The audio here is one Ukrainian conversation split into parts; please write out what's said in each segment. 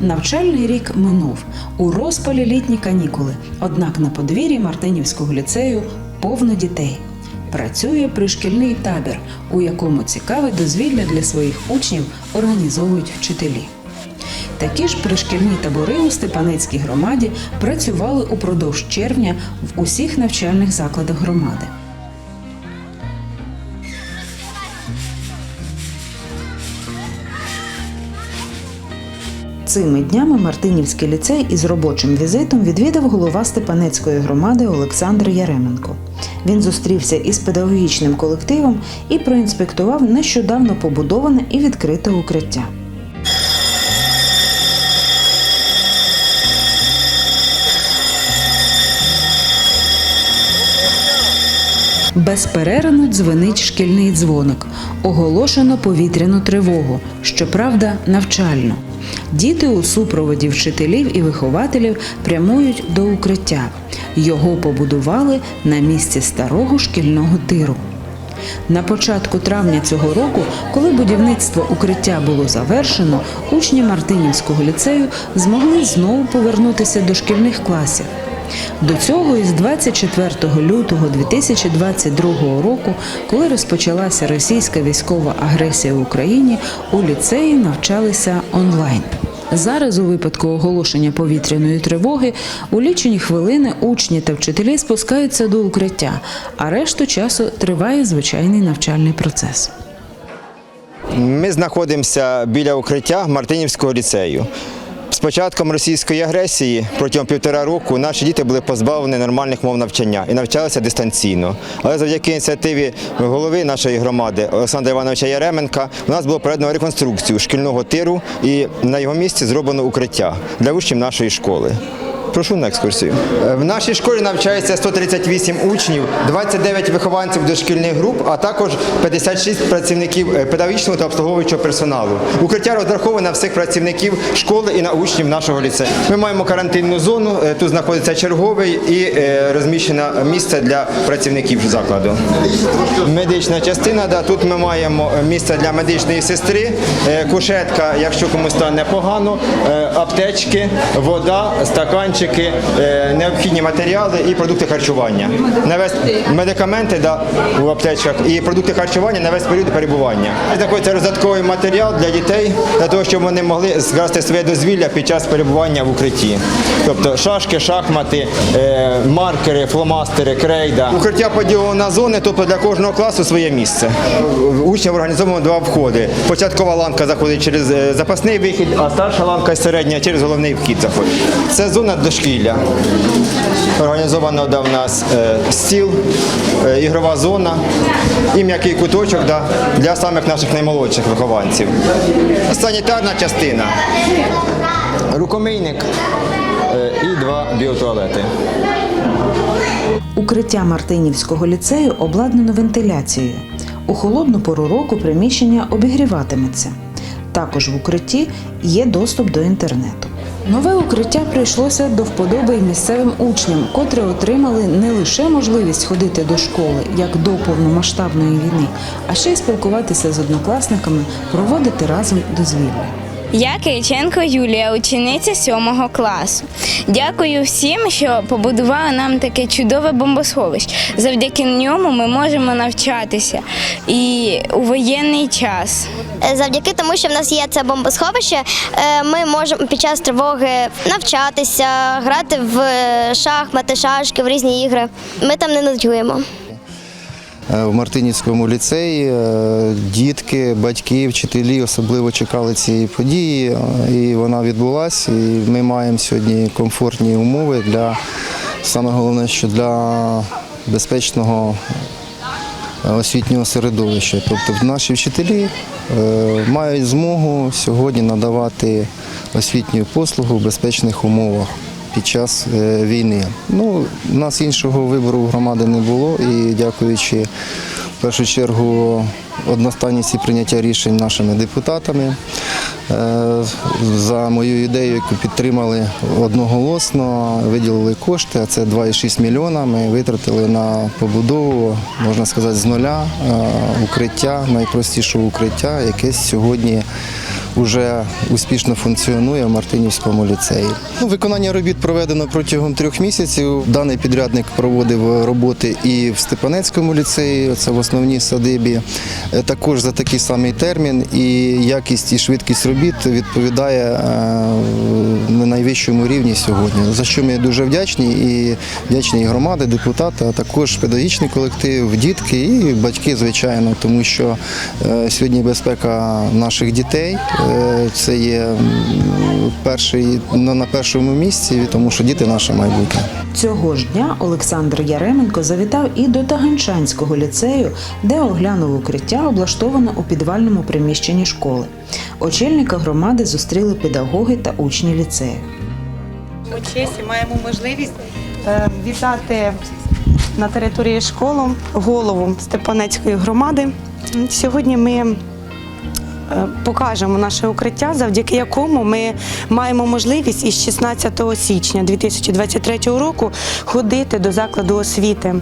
Навчальний рік минув у розпалі літні канікули. Однак на подвір'ї Мартинівського ліцею повно дітей. Працює пришкільний табір, у якому цікаве дозвілля для своїх учнів організовують вчителі. Такі ж пришкільні табори у Степанецькій громаді працювали упродовж червня в усіх навчальних закладах громади. Цими днями Мартинівський ліцей із робочим візитом відвідав голова Степанецької громади Олександр Яременко. Він зустрівся із педагогічним колективом і проінспектував нещодавно побудоване і відкрите укриття. Безперервно дзвенить шкільний дзвоник. Оголошено повітряну тривогу, щоправда, навчально. Діти у супроводі вчителів і вихователів прямують до укриття. Його побудували на місці старого шкільного тиру. На початку травня цього року, коли будівництво укриття було завершено, учні Мартинівського ліцею змогли знову повернутися до шкільних класів. До цього із 24 лютого 2022 року, коли розпочалася російська військова агресія в Україні, у ліцеї навчалися онлайн. Зараз, у випадку оголошення повітряної тривоги, у лічені хвилини учні та вчителі спускаються до укриття, а решту часу триває звичайний навчальний процес. Ми знаходимося біля укриття Мартинівського ліцею. З початком російської агресії протягом півтора року наші діти були позбавлені нормальних мов навчання і навчалися дистанційно. Але завдяки ініціативі голови нашої громади Олександра Івановича Яременка у нас було проведено реконструкцію шкільного тиру і на його місці зроблено укриття для учнів нашої школи. Прошу на екскурсію. Е, В нашій школі навчається 138 учнів, 29 вихованців дошкільних груп, а також 56 працівників е, педагогічного та обслуговуючого персоналу. Укриття розраховане на всіх працівників школи і на учнів нашого ліцею. Ми маємо карантинну зону. е, Тут знаходиться черговий і е, розміщено місце для працівників закладу. Медична частина, да, тут ми маємо місце для медичної сестри, кушетка, якщо комусь стане погано, аптечки, вода, стаканчики, е, необхідні матеріали і продукти харчування. На весь медикаменти да, у аптечках і продукти харчування на весь період перебування. Знаходиться роздатковий матеріал для дітей, для того, щоб вони могли скрасти своє дозвілля під час перебування в укритті. Тобто шашки, шахмати, е, маркери, фломастери, крейда. Укриття поділено на зони, тобто для кожного класу своє місце. Учням організовано два входи. Початкова ланка заходить через е, запасний вихід, а старша ланка середня через головний вхід заходить. Це зона дошкілля. Організовано в нас е, стіл, е, ігрова зона і м'який куточок для самих наших наймолодших вихованців. Санітарна частина, рукомийник е, і два біотуалети. Укриття Мартинівського ліцею обладнано вентиляцією. У холодну пору року приміщення обігріватиметься. Також в укритті є доступ до інтернету. Нове укриття прийшлося до вподоби й місцевим учням, котрі отримали не лише можливість ходити до школи, як до повномасштабної війни, а ще й спілкуватися з однокласниками, проводити разом дозвілля. Я Кириченко Юлія, учениця сьомого класу. Дякую всім, що побудували нам таке чудове бомбосховище. Завдяки ньому ми можемо навчатися і у воєнний час. Е, Завдяки тому, що в нас є це бомбосховище, е, ми можемо під час тривоги навчатися, грати в е, шахмати, шашки, в різні ігри. Ми там не нудьгуємо. Е, В Мартинівському ліцеї е, дітки, батьки, вчителі особливо чекали цієї події, е, і вона відбулася. І ми маємо сьогодні комфортні умови для саме головне, що для безпечного освітнього середовища. Тобто наші вчителі мають змогу сьогодні надавати освітню послугу в безпечних умовах під час е, війни. Ну, у нас іншого вибору в громади не було і дякуючи в першу чергу одностайності прийняття рішень нашими депутатами. е, За мою ідею, яку підтримали одноголосно, виділили кошти, а це 2,6 мільйона. Ми витратили на побудову, можна сказати, з нуля е, укриття, найпростішого укриття, яке сьогодні вже успішно функціонує в Мартинівському ліцеї. Ну, виконання робіт проведено протягом трьох місяців. Даний підрядник проводив роботи і в Степанецькому ліцеї, це в основній садибі. Е, Також за такий самий термін і якість і швидкість робіт відповідає е, на найвищому рівні сьогодні. За що ми дуже вдячні і вдячні і громади, депутати, а також педагогічний колектив, дітки і батьки, звичайно, тому що е, сьогодні безпека наших дітей це є перший на на першому місці, тому що діти наше майбутнє. Цього ж дня Олександр Яременко завітав і до Таганчанського ліцею, де оглянув укриття, облаштоване у підвальному приміщенні школи. Очільника громади зустріли педагоги та учні ліцею. Ми честь і маємо можливість е, вітати на території школи голову Степанецької громади. Сьогодні ми е, покажемо наше укриття, завдяки якому ми маємо можливість із 16 січня 2023 року ходити до закладу освіти,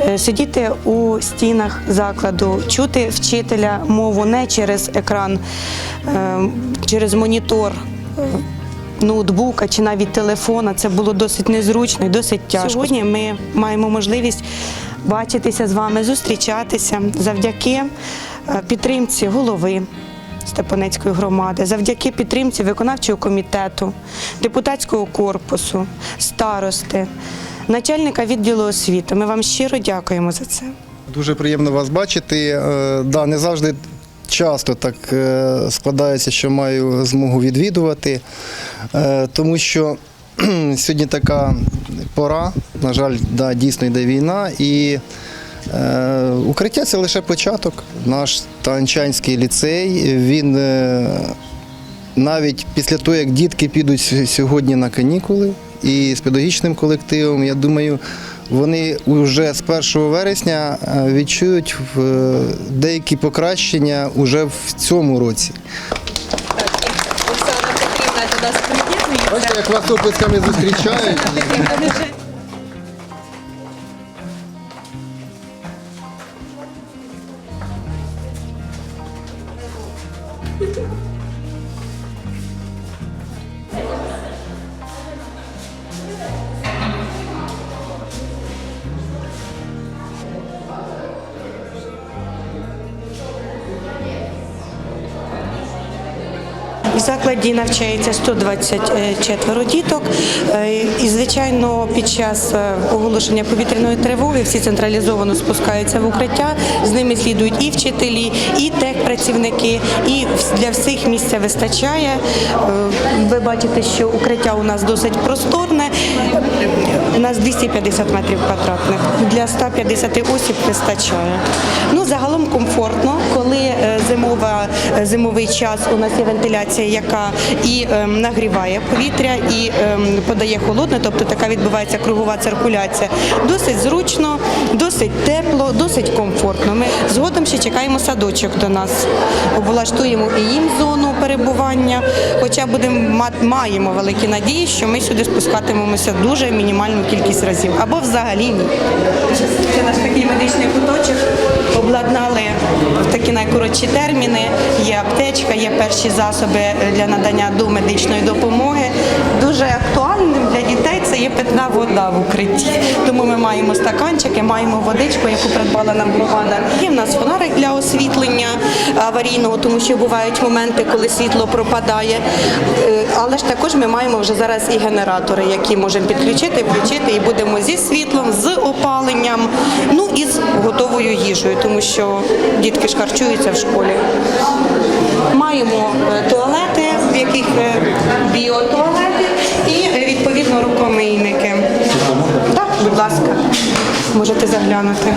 е, сидіти у стінах закладу, чути вчителя мову не через екран, е, через монітор. е, ноутбука чи навіть телефона. Це було досить незручно і досить тяжко. Сьогодні ми маємо можливість бачитися з вами, зустрічатися завдяки е, підтримці голови. Степанецької громади, завдяки підтримці виконавчого комітету, депутатського корпусу, старости, начальника відділу освіти. Ми вам щиро дякуємо за це. Дуже приємно вас бачити. Е, Да, не завжди часто так е, складається, що маю змогу відвідувати, Е, тому що сьогодні така пора, на жаль, да, дійсно йде війна і. Е, Укриття це лише початок. Наш Танчанський ліцей. Він е, навіть після того, як дітки підуть сьогодні на канікули і з педагогічним колективом, я думаю, вони вже з 1 вересня е, відчують деякі покращення вже в цьому році. Оксана Петрівна до нас приєднується. Бачите, як вас оплесками зустрічають. В закладі навчається 124 діток. Е, І, звичайно, під час е, оголошення повітряної тривоги всі централізовано спускаються в укриття. З ними слідують і вчителі, і техпрацівники, і для всіх місця вистачає. Е, Ви бачите, що укриття у нас досить просторне. У нас 250 метрів квадратних. Для 150 осіб вистачає. Ну, загалом комфортно, коли зимова, зимовий час у нас є вентиляція, яка і ем, нагріває повітря, і ем, подає холодне, тобто така відбувається кругова циркуляція. Досить зручно, досить тепло, досить комфортно. Ми згодом ще чекаємо садочок до нас. Облаштуємо і їм зону перебування. Хоча будемо ма- маємо великі надії, що ми сюди спускатимемося дуже мінімальну кількість разів або взагалі ні. Це наш такий медичний куточок. Обладнали в такі найкоротші терміни. Є аптечка, є перші засоби для надання домедичної допомоги. Дуже це є питна вода в укритті. Тому ми маємо стаканчики, маємо водичку, яку придбала нам громада. Є в нас фонарик для освітлення аварійного, тому що бувають моменти, коли світло пропадає. Е, Але ж також ми маємо вже зараз і генератори, які можемо підключити, включити, і будемо зі світлом, з опаленням, ну і з готовою їжею, тому що дітки ж харчуються в школі. Маємо е, туалети, в яких е, е, відповідно рукомийники. Так, будь ласка, можете заглянути.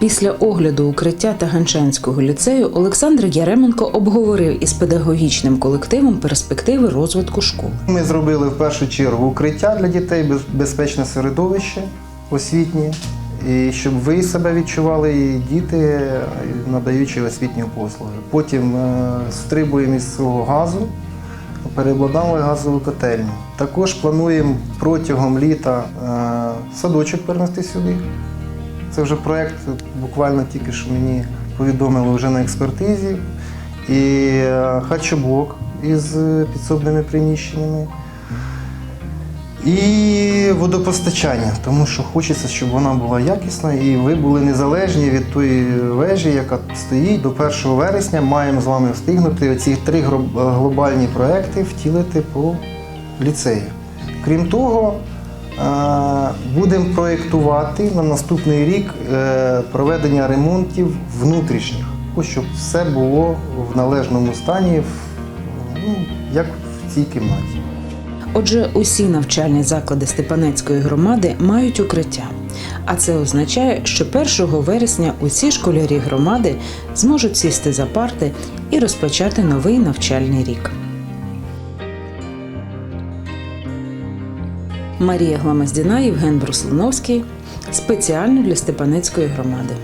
Після огляду укриття Таганчанського ліцею Олександр Яременко обговорив із педагогічним колективом перспективи розвитку школи. Ми зробили в першу чергу укриття для дітей, безпечне середовище освітнє, і щоб ви себе відчували, і діти, надаючи освітні послуги. Потім е, стрибуємо із свого газу, переобладнали газову котельню. Також плануємо протягом літа е, садочок перенести сюди. Це вже проєкт, буквально тільки що мені повідомили вже на експертизі. І е, із е, підсобними приміщеннями. І водопостачання, тому що хочеться, щоб вона була якісна і ви були незалежні від тої вежі, яка стоїть до 1 вересня. Маємо з вами встигнути ці три глобальні проекти втілити по ліцею. Крім того, будемо проєктувати на наступний рік е, проведення ремонтів внутрішніх, щоб все було в належному стані, ну, як в цій кімнаті. Отже, усі навчальні заклади Степанецької громади мають укриття. А це означає, що 1 вересня усі школярі громади зможуть сісти за парти і розпочати новий навчальний рік. Марія Гламаздіна, Євген Бруслановський спеціально для Степанецької громади.